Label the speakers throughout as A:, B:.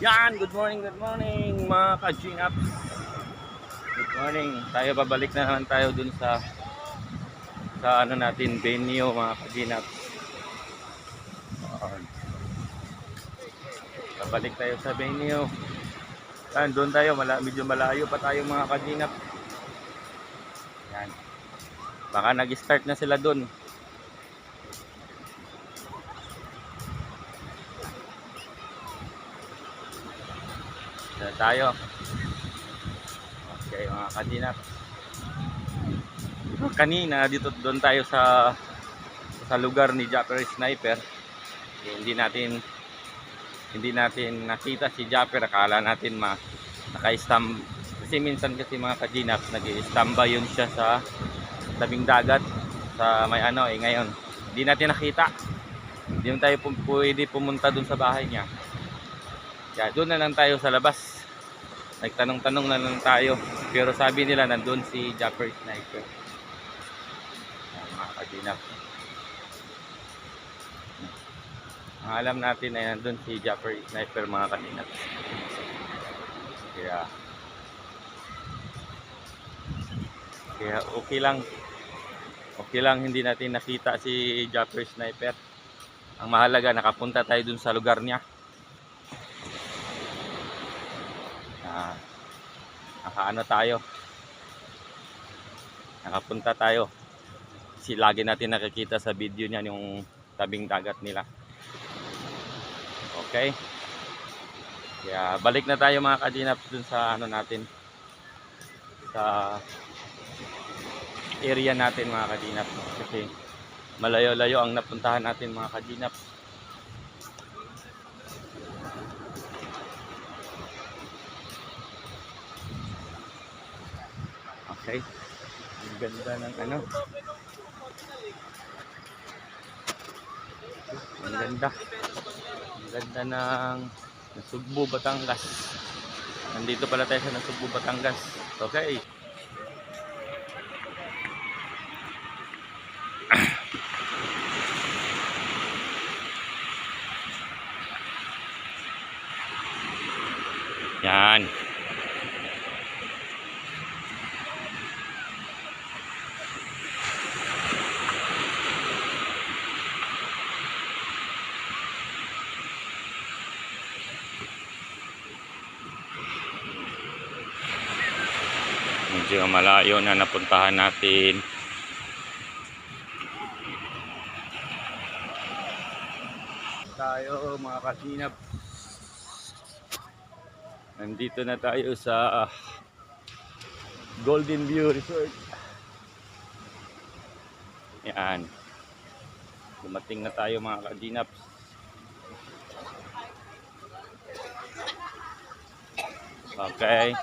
A: Yan, good morning, good morning mga ka-G-Ups. Good morning. Tayo babalik na naman tayo dun sa sa ano natin venue mga ka-G-Ups. Ayan. Babalik tayo sa venue. Yan, doon tayo, mala, medyo malayo pa tayo mga ka-G-Ups. Yan. Baka nag-start na sila doon. Dito tayo. Okay, mga kadinap. Kanina dito doon tayo sa sa lugar ni Japper Sniper. Eh, hindi natin hindi natin nakita si Japper. Akala natin ma naka-stam kasi minsan kasi mga kadinap nag-stamba yun siya sa tabing dagat sa may ano eh ngayon hindi natin nakita hindi tayo pwede pumunta dun sa bahay niya kaya doon na lang tayo sa labas. Nagtanong-tanong na lang tayo. Pero sabi nila nandun si Japper Sniper. Mga kadinap. Ang alam natin ay nandun si Japper Sniper mga kadinap. Kaya kaya okay lang okay lang hindi natin nakita si Japper Sniper. Ang mahalaga nakapunta tayo dun sa lugar niya. Ah, nakaano tayo? Nakapunta tayo. Kasi lagi natin nakikita sa video niya yung tabing dagat nila. Okay. Kaya balik na tayo mga kadinap dun sa ano natin. Sa area natin mga kadinap kasi malayo-layo ang napuntahan natin mga kadinap Okay. Ang ganda ng ano. Ang ganda. Ang ganda ng Nasugbo, Batangas. Nandito pala tayo sa Nasugbo, Batangas. Okay. Yan. Medyo malayo na napuntahan natin. Tayo mga kasinap. Nandito na tayo sa Golden View Resort. Yan dumating na tayo mga kadinaps okay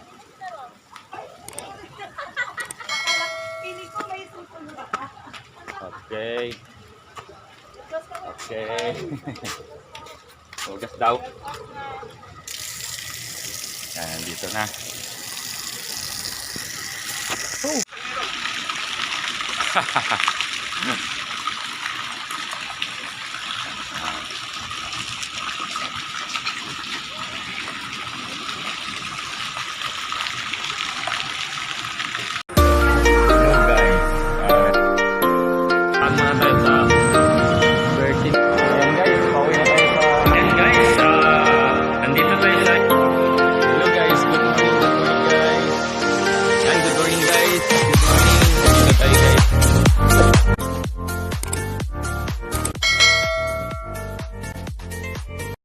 A: Okay. Okay. Hugas daw. Yan, dito na. Oh.